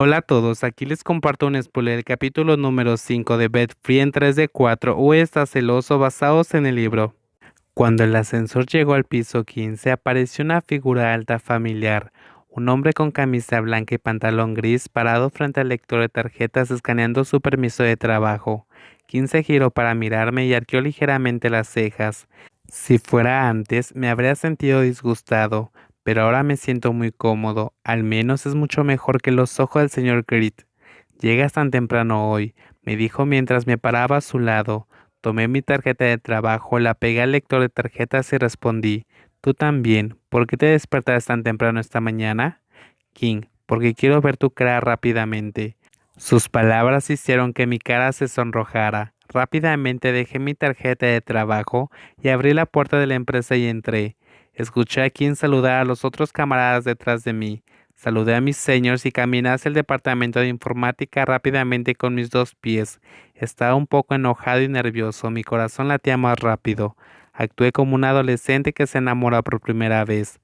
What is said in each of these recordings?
Hola a todos, aquí les comparto un spoiler del capítulo número 5 de Bed Free en 3 de 4 o está celoso basados en el libro. Cuando el ascensor llegó al piso 15 apareció una figura alta familiar, un hombre con camisa blanca y pantalón gris parado frente al lector de tarjetas escaneando su permiso de trabajo. 15 giró para mirarme y arqueó ligeramente las cejas. Si fuera antes me habría sentido disgustado, pero ahora me siento muy cómodo, al menos es mucho mejor que los ojos del señor Grit. Llegas tan temprano hoy, me dijo mientras me paraba a su lado. Tomé mi tarjeta de trabajo, la pegué al lector de tarjetas y respondí. Tú también. ¿Por qué te despertaste tan temprano esta mañana? King, porque quiero ver tu cara rápidamente. Sus palabras hicieron que mi cara se sonrojara. Rápidamente dejé mi tarjeta de trabajo y abrí la puerta de la empresa y entré. Escuché a quien saludar a los otros camaradas detrás de mí. Saludé a mis señores y caminé hacia el departamento de informática rápidamente con mis dos pies. Estaba un poco enojado y nervioso, mi corazón latía más rápido. Actué como un adolescente que se enamora por primera vez.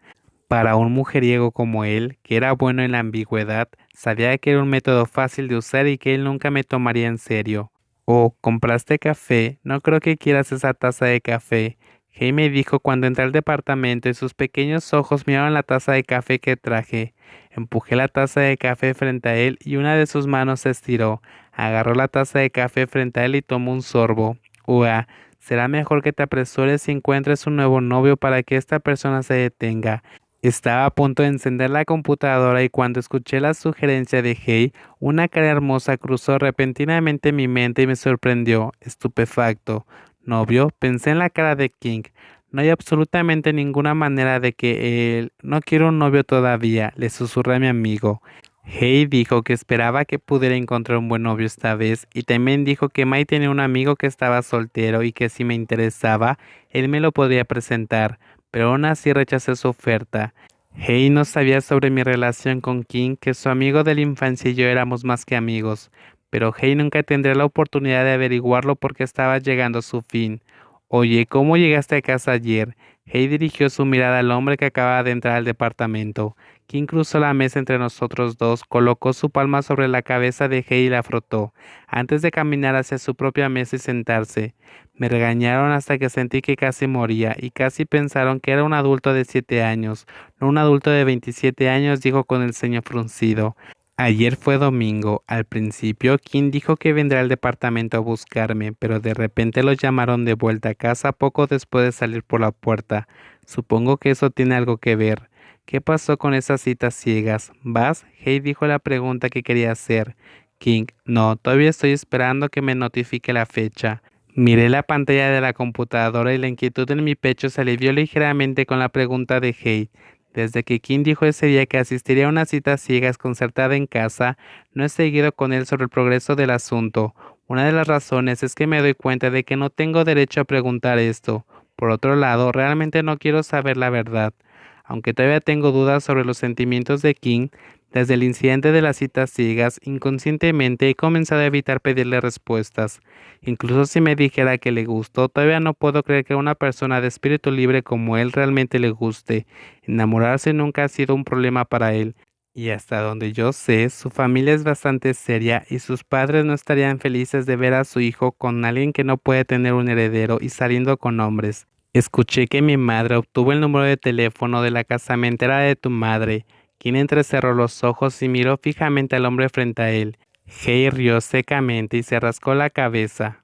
Para un mujeriego como él, que era bueno en la ambigüedad, sabía que era un método fácil de usar y que él nunca me tomaría en serio. Oh, ¿compraste café? No creo que quieras esa taza de café. Jaime dijo cuando entré al departamento y sus pequeños ojos miraron la taza de café que traje. Empujé la taza de café frente a él y una de sus manos se estiró. Agarró la taza de café frente a él y tomó un sorbo. Ua, será mejor que te apresures y encuentres un nuevo novio para que esta persona se detenga. Estaba a punto de encender la computadora y cuando escuché la sugerencia de Hey, una cara hermosa cruzó repentinamente mi mente y me sorprendió, estupefacto. Novio, pensé en la cara de King. No hay absolutamente ninguna manera de que él... No quiero un novio todavía, le susurré a mi amigo. Hey dijo que esperaba que pudiera encontrar un buen novio esta vez y también dijo que Mai tenía un amigo que estaba soltero y que si me interesaba, él me lo podría presentar, pero aún así rechacé su oferta. Hey no sabía sobre mi relación con King, que su amigo de la infancia y yo éramos más que amigos, pero Hey nunca tendría la oportunidad de averiguarlo porque estaba llegando a su fin. Oye, ¿cómo llegaste a casa ayer? Hey dirigió su mirada al hombre que acababa de entrar al departamento. King cruzó la mesa entre nosotros dos, colocó su palma sobre la cabeza de Hey y la frotó, antes de caminar hacia su propia mesa y sentarse. Me regañaron hasta que sentí que casi moría, y casi pensaron que era un adulto de siete años, no un adulto de veintisiete años, dijo con el ceño fruncido. Ayer fue domingo. Al principio, Kim dijo que vendrá al departamento a buscarme, pero de repente lo llamaron de vuelta a casa poco después de salir por la puerta. Supongo que eso tiene algo que ver. ¿Qué pasó con esas citas ciegas? ¿Vas? Hey dijo la pregunta que quería hacer. King, no, todavía estoy esperando que me notifique la fecha. Miré la pantalla de la computadora y la inquietud en mi pecho se alivió ligeramente con la pregunta de Hey. Desde que Kim dijo ese día que asistiría a una cita ciegas concertada en casa, no he seguido con él sobre el progreso del asunto. Una de las razones es que me doy cuenta de que no tengo derecho a preguntar esto. Por otro lado, realmente no quiero saber la verdad. Aunque todavía tengo dudas sobre los sentimientos de King, desde el incidente de las citas ciegas, inconscientemente he comenzado a evitar pedirle respuestas. Incluso si me dijera que le gustó, todavía no puedo creer que a una persona de espíritu libre como él realmente le guste. Enamorarse nunca ha sido un problema para él. Y hasta donde yo sé, su familia es bastante seria y sus padres no estarían felices de ver a su hijo con alguien que no puede tener un heredero y saliendo con hombres. Escuché que mi madre obtuvo el número de teléfono de la casamentera de tu madre quien entrecerró los ojos y miró fijamente al hombre frente a él. Hey rió secamente y se rascó la cabeza.